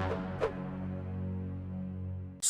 you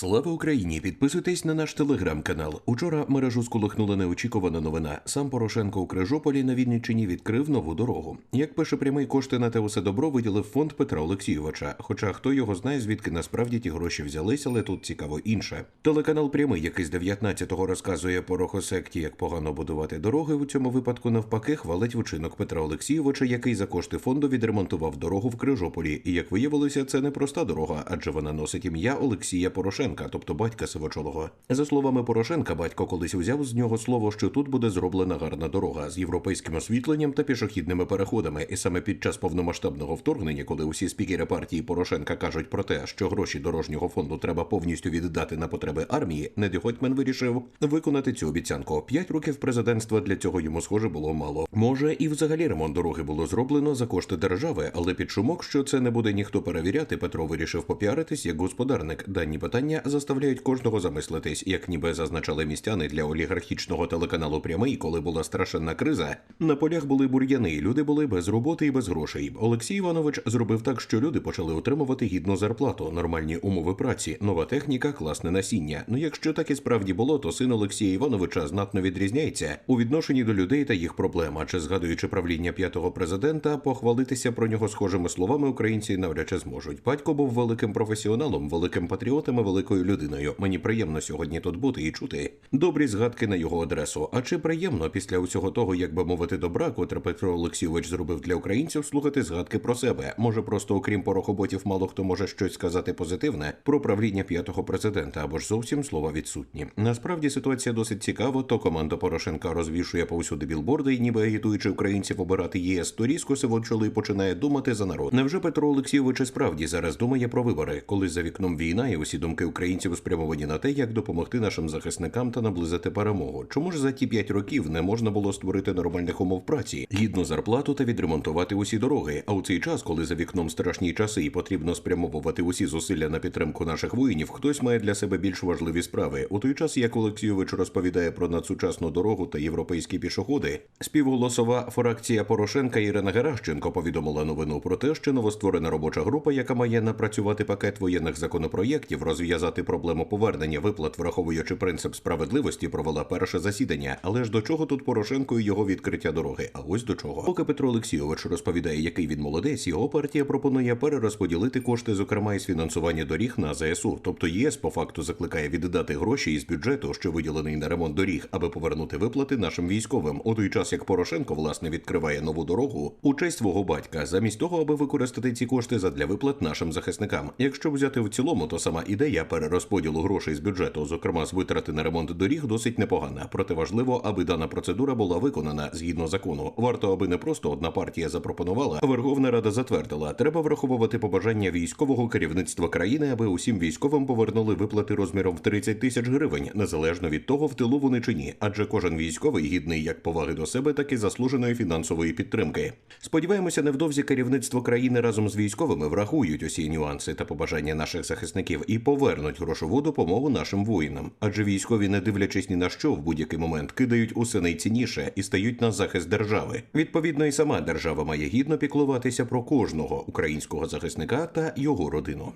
Слава Україні! Підписуйтесь на наш телеграм-канал. Учора мережу сколихнула неочікувана новина. Сам Порошенко у Крижополі на Вінниччині відкрив нову дорогу. Як пише прямий кошти на те усе добро, виділив фонд Петра Олексійовича. Хоча хто його знає, звідки насправді ті гроші взялись, але тут цікаво інше. Телеканал Прямий, який з 19-го розказує порохосекті, як погано будувати дороги. У цьому випадку навпаки хвалить вчинок Петра Олексійовича, який за кошти фонду відремонтував дорогу в Крижополі. І як виявилося, це не проста дорога, адже вона носить ім'я Олексія Порошенка, тобто батька Сивочолого. За словами Порошенка, батько колись узяв з нього слово, що тут буде зроблена гарна дорога з європейським освітленням та пішохідними переходами. І саме під час повномасштабного вторгнення, коли усі спікери партії Порошенка кажуть про те, що гроші дорожнього фонду треба повністю віддати на потреби армії, Неді Хотьмен вирішив виконати цю обіцянку. П'ять років президентства для цього йому схоже було мало. Може, і взагалі ремонт дороги було зроблено за кошти держави, але під шумок, що це не буде ніхто перевіряти, Петро вирішив попіаритись як господарник. Дані питання заставляють кожного замислитись, як ніби зазначали містяни для олігархічного телеканалу Прямий, коли була страшенна криза. На полях були бур'яни, люди були без роботи і без грошей. Олексій Іванович зробив так, що люди почали отримувати гідну зарплату, нормальні умови праці, нова техніка, класне насіння. Ну якщо так і справді було, то син Олексія Івановича знатно відрізняється у відношенні до людей та їх проблем. Адже згадуючи правління п'ятого президента, похвалитися про нього схожими словами українці навряд чи зможуть. Батько був великим професіоналом, великим патріотом і великою людиною. Мені приємно сьогодні тут бути і чути добрі згадки на його адресу. А чи приємно після усього того, як би мовити, добра, котре Петро Олексійович зробив для українців, слухати згадки про себе? Може, просто окрім порохоботів, мало хто може щось сказати позитивне про правління п'ятого президента або ж зовсім слова відсутні. Насправді ситуація досить цікава. То команда Порошенка розвішує повсюди білборди, і ніби агітуючи українців обирати ЄС, то різко Сивочолий починає думати за народ. Невже Петро Олексійович справді зараз думає про вибори, коли за вікном війна і усі думки українців спрямовані на те, як допомогти нашим захисникам та наблизити перемогу? Чому ж за ті п'ять років не можна було створити нормальних умов праці, гідну зарплату та відремонтувати усі дороги? А у цей час, коли за вікном страшні часи і потрібно спрямовувати усі зусилля на підтримку наших воїнів, хтось має для себе більш важливі справи. У той час, як Олексійович розповідає про надсучасну дорогу та європейські пішоходи, співголосова фракція Порошенка Ірина Геращенко повідомила новину про те, що новостворена робоча група, яка має напрацювати пакет воєнних законопроєктів, розв'язати проблему повернення виплат, враховуючи принцип справедливості, провела перше засідання. Але ж до чого тут Порошенко і його відкриття дороги? А ось до чого. Поки Петро Олексійович розповідає, який він молодець, його партія пропонує перерозподілити кошти, зокрема із фінансування доріг на ЗСУ. Тобто ЄС по факту закликає віддати гроші із бюджету, що виділений на ремонт доріг, аби повернути виплати нашим військовим. У той час як Порошенко власне відкриває нову дорогу у честь свого батька, замість того, аби використати ці кошти задля виплат нашим захисникам. Якщо взяти в цілому, то сама ідея перерозподілу грошей з бюджету, зокрема з витрати на ремонт доріг, досить непогана. Проте важливо, аби дана процедура була виконана згідно закону. Варто, аби не просто одна партія запропонувала, а Верховна Рада затвердила. Треба враховувати побажання військового керівництва країни, аби усім військовим повернули виплати розміром в 30 тисяч гривень, незалежно від того, в тилу вони чи ні. Адже кожен військовий гідний як поваги до себе, так і заслуженої фінансової підтримки. Сподіваємося, невдовзі керівництво країни разом з військовими врахують усі нюанси та побажання наших захисників і повернуть грошову допомогу нашим воїнам. Адже військові, не дивлячись ні на що, в будь-який момент кидають усе найцінніше і стають на захист держави. Відповідно, і сама держава має гідно піклуватися про кожного українського захисника та його родину.